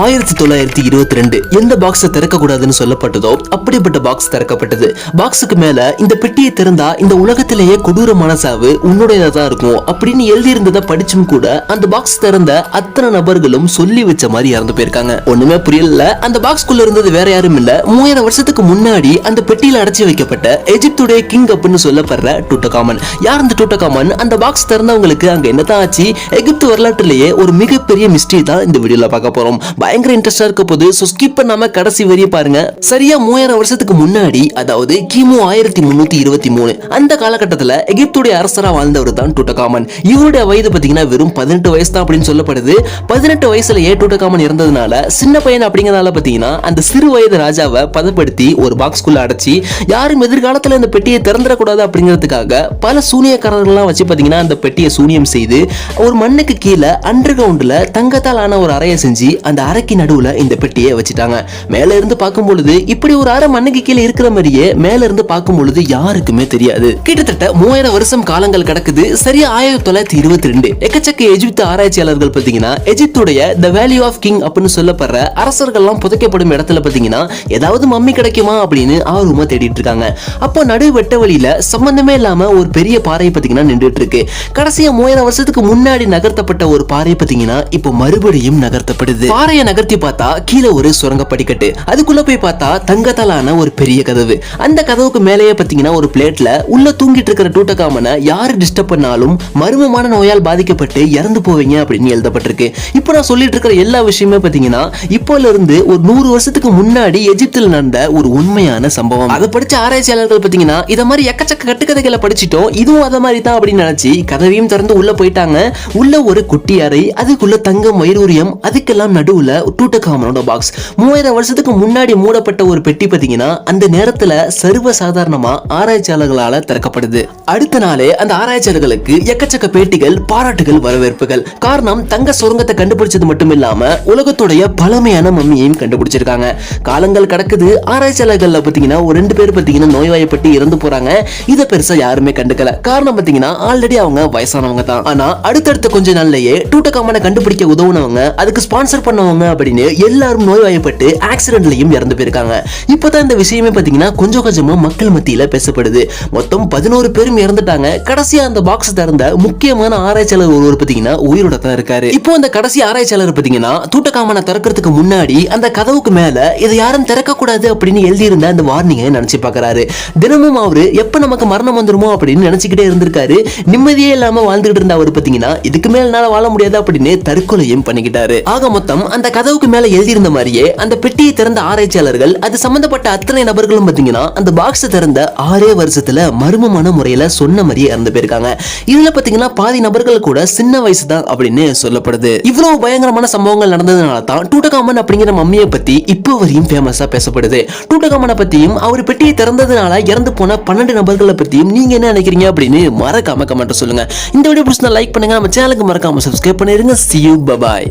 ஆயிரத்தி தொள்ளாயிரத்தி இருபத்தி ரெண்டு எந்த பாக்ஸை திறக்கக்கூடாதுன்னு சொல்லப்பட்டதோ அப்படிப்பட்ட பாக்ஸ் திறக்கப்பட்டது. பாக்ஸுக்கு மேல இந்த பெட்டியை திறந்தா இந்த உலகத்திலேயே கொடூரமான சாவு உன்னுடையதா தான் இருக்கும் அப்படின்னு எழுதியிருந்ததை படிச்சும் கூட அந்த பாக்ஸ் திறந்த அத்தனை நபர்களும் சொல்லி வச்ச மாதிரி இறந்து போயிருக்காங்க. ஒண்ணுமே புரியல. அந்த பாக்ஸ்குள்ள இருந்தது வேற யாரும் இல்ல. மூவாயிரம் வருஷத்துக்கு முன்னாடி அந்த பெட்டியில அடைச்சி வைக்கப்பட்ட எஜிப்துடைய கிங் அப்படின்னு சொல்லப்படுற டூட்டகாமன். யார் அந்த டூட்டகாமன்? அந்த பாக்ஸ் திறந்தவங்களுக்கு அங்க என்னதான் ஆச்சு? எகிப்து வரலாற்றுலயே ஒரு மிகப்பெரிய மிஸ்டரி தான் இந்த வீடியோல பார்க்க போறோம். பயங்கர இன்ட்ரெஸ்டா இருக்க போது சோ ஸ்கிப் பண்ணாம கடைசி வரிய பாருங்க. சரியா மூவாயிரம் வருஷத்துக்கு முன்னாடி அதாவது கிமு ஆயிரத்தி முன்னூத்தி இருபத்தி மூணு அந்த காலகட்டத்துல எகிப்துடைய அரசரா வாழ்ந்தவர் தான் டூட்டகாமன். இவருடைய வயது பாத்தீங்கன்னா வெறும் பதினெட்டு வயசு தான் அப்படின்னு சொல்லப்படுது. பதினெட்டு வயசுல ஏ டூட்டகாமன் இருந்ததுனால சின்ன பையன் அப்படிங்கறதால பாத்தீங்கன்னா அந்த சிறு வயது ராஜாவை பதப்படுத்தி ஒரு பாக்ஸ்குள்ள அடைச்சி யாரும் எதிர்காலத்துல இந்த பெட்டியை திறந்துடக்கூடாது அப்படிங்கிறதுக்காக பல சூனியக்காரர்கள்லாம் வச்சு பாத்தீங்கன்னா அந்த பெட்டியை சூனியம் செய்து ஒரு மண்ணுக்கு கீழே அண்டர் கிரவுண்ட்ல தங்கத்தால் ஆன ஒரு அறையை செஞ்சு அந்த அறைக்கு நடுவுல இந்த பெட்டியை வச்சுட்டாங்க. மேல இருந்து பார்க்கும் பொழுது இப்படி ஒரு அரை மண்ணுக்கு கீழே இருக்கிற மாதிரியே மேல இருந்து பார்க்கும் பொழுது யாருக்குமே தெரியாது. கிட்டத்தட்ட மூவாயிரம் வருஷம் காலங்கள் கிடக்குது. சரியா ஆயிரத்தி தொள்ளாயிரத்தி இருபத்தி ரெண்டு எக்கச்சக்க எஜிப்து ஆராய்ச்சியாளர்கள் பாத்தீங்கன்னா எஜிப்துடைய த வேல்யூ ஆஃப் கிங் அப்படின்னு சொல்லப்படுற அரசர்கள்லாம் புதைக்கப்படும் இடத்துல பாத்தீங்கன்னா ஏதாவது மம்மி கிடைக்குமா அப்படின்னு ஆர்வமா தேடிட்டு இருக்காங்க. அப்போ நடு வெட்ட வழியில சம்பந்தமே இல்லாம ஒரு பெரிய பாறை பாத்தீங்கன்னா நின்றுட்டு இருக்கு கடைசியா மூவாயிரம் வருஷத்துக்கு முன்னாடி நகர்த்தப்பட்ட ஒரு பாறை பாத்தீங்கன்னா இப்போ மறுபடியும் நகர்த்தப்படுது. பாறையை நகர்த்தி பார்த்தா கீழே ஒரு சுரங்க படிக்கட்டு. அதுக்குள்ள போய் பார்த்தா தங்கத்தாலான ஒரு பெரிய கதவு. அந்த கதவுக்கு மேலேயே பாத்தீங்கன்னா ஒரு பிளேட்ல உள்ள தூங்கிட்டு இருக்கிற டூட்டகாமனை யாரு டிஸ்டர்ப் பண்ணாலும் மர்மமான நோயால் பாதிக்கப்பட்டு இறந்து போவீங்க அப்படின்னு எழுதப்பட்டிருக்கு. இப்போ நான் சொல்லிட்டு இருக்கிற எல்லா விஷயமே பார்த்தீங்கன்னா இப்போல இருந்து ஒரு நூறு வருஷத்துக்கு முன்னாடி எஜிப்தில் நடந்த ஒரு உண்மையான சம்பவம். அதை படிச்ச ஆராய்ச்சியாளர்கள் பார்த்தீங்கன்னா இதை மாதிரி எக்கச்சக்க கட்டுக்கதைகளை படிச்சிட்டோம் இதுவும் அதை மாதிரி தான் அப்படின்னு நினைச்சு கதவையும் திறந்து உள்ள போயிட்டாங்க. உள்ள ஒரு குட்டி அறை அதுக்குள்ள தங்கம் வைரூரியம் அதுக்கெல்லாம் நடுவுல டூட்டகாமனோட பாக்ஸ் மூவாயிரம் வருஷத்துக்கு முன்னாடி மூடப்பட்ட ஒரு பெட்டி பாத்தீங்கன்னா அந்த நேரத்தில் சர்வ சாதாரணமா ஆராய்ச்சியாளர்களால திறக்கப்படுது. அடுத்த நாளே அந்த ஆராய்ச்சியாளர்களுக்கு எக்கச்சக்க பேட்டிகள் பாராட்டுகள் வரவேற்புகள். காரணம் தங்க சுரங்கத்தை கண்டுபிடிச்சது மட்டும் இல்லாம உலகத்துடைய பழமையான மம்மியையும் கண்டுபிடிச்சிருக்காங்க. காலங்கள் கடக்குது ஆராய்ச்சியாளர்கள் பாத்தீங்கன்னா ஒரு ரெண்டு பேர் பாத்தீங்கன்னா நோய்வாய்ப்பட்டு இறந்து போறாங்க. இத பெருசா யாருமே கண்டுக்கல. காரணம் பாத்தீங்கன்னா ஆல்ரெடி அவங்க வயசானவங்க தான். ஆனா அடுத்தடுத்த கொஞ்ச நாள்லயே டூட்டகாமனை கண்டுபிடிக்க உதவுனவங்க அதுக்கு ஸ்பான்சர் பண்ணவங்க அப்படின்னு எல்லாரும் நோய்வாய்ப்பட்டு ஆக்சிடென்ட்லையும் இறந்து போயிருக்காங்க. இப்பதான் இந்த விஷயமே பார்த்தீங்கன்னா கொஞ்சம் கொஞ்சமாக மக்கள் மத்தியில் பேசப்படுது. மொத்தம் பதினோரு பேரும் இறந்துட்டாங்க. கடைசியா அந்த பாக்ஸ் திறந்த முக்கியமான ஆராய்ச்சியாளர் ஒருவர் பாத்தீங்கன்னா உயிரோட தான் இருக்காரு. இப்போ அந்த கடைசி ஆராய்ச்சியாளர் பாத்தீங்கன்னா தூட்டக்காமனை திறக்கிறதுக்கு முன்னாடி அந்த கதவுக்கு மேல இதை யாரும் திறக்கக்கூடாது அப்படின்னு எழுதியிருந்த அந்த வார்னிங்கை நினைச்சு பாக்குறாரு. தினமும் அவர் எப்ப நமக்கு மரணம் வந்துருமோ அப்படின்னு நினைச்சுக்கிட்டே இருந்திருக்காரு. நிம்மதியே இல்லாம வாழ்ந்துகிட்டு இருந்த அவர் பாத்தீங்கன்னா இதுக்கு மேல என்னால் வாழ முடியாது அப்படின்னு தற்கொலையும் பண்ணிக்கிட்டாரு. ஆக மொத்தம் அந்த கதவுக்கு மேல எழுதியிருந்த மாதிரியே அந்த பெட்டியை திறந்த ஆராய்ச்சியாளர்கள் அது சம்பந்தப்பட்ட அத்தனை நபர்களும் பாத்தீங்கன்னா அந்த பாக்ஸ் திறந்த ஆறே வருஷத்துல மர்மமான முறையில சொன்ன மாதிரியே இறந்து போயிருக்காங்க. இதுல பாத்தீங்கன்னா பாதி நபர்கள் கூட சின்ன வயசு தான் அப்படின்னு சொல்லப்படுது. இவ்வளவு பயங்கரமான சம்பவங்கள் நடந்ததுனால தான் டூட்டகாமன் அப்படிங்கிற மம்மியை பத்தி இப்போ வரையும் ஃபேமஸா பேசப்படுது. டூட்டகாமனை பத்தியும் அவர் பெட்டியை திறந்ததுனால இறந்து போன பன்னெண்டு நபர்களை பத்தியும் நீங்க என்ன நினைக்கிறீங்க அப்படின்னு மறக்காம கமெண்ட் சொல்லுங்க. இந்த வீடியோ பிடிச்சா லைக் பண்ணுங்க நம்ம சேனலுக்கு மறக்காம சப்ஸ்கிரைப் பண்ணிருங்க. C you bye bye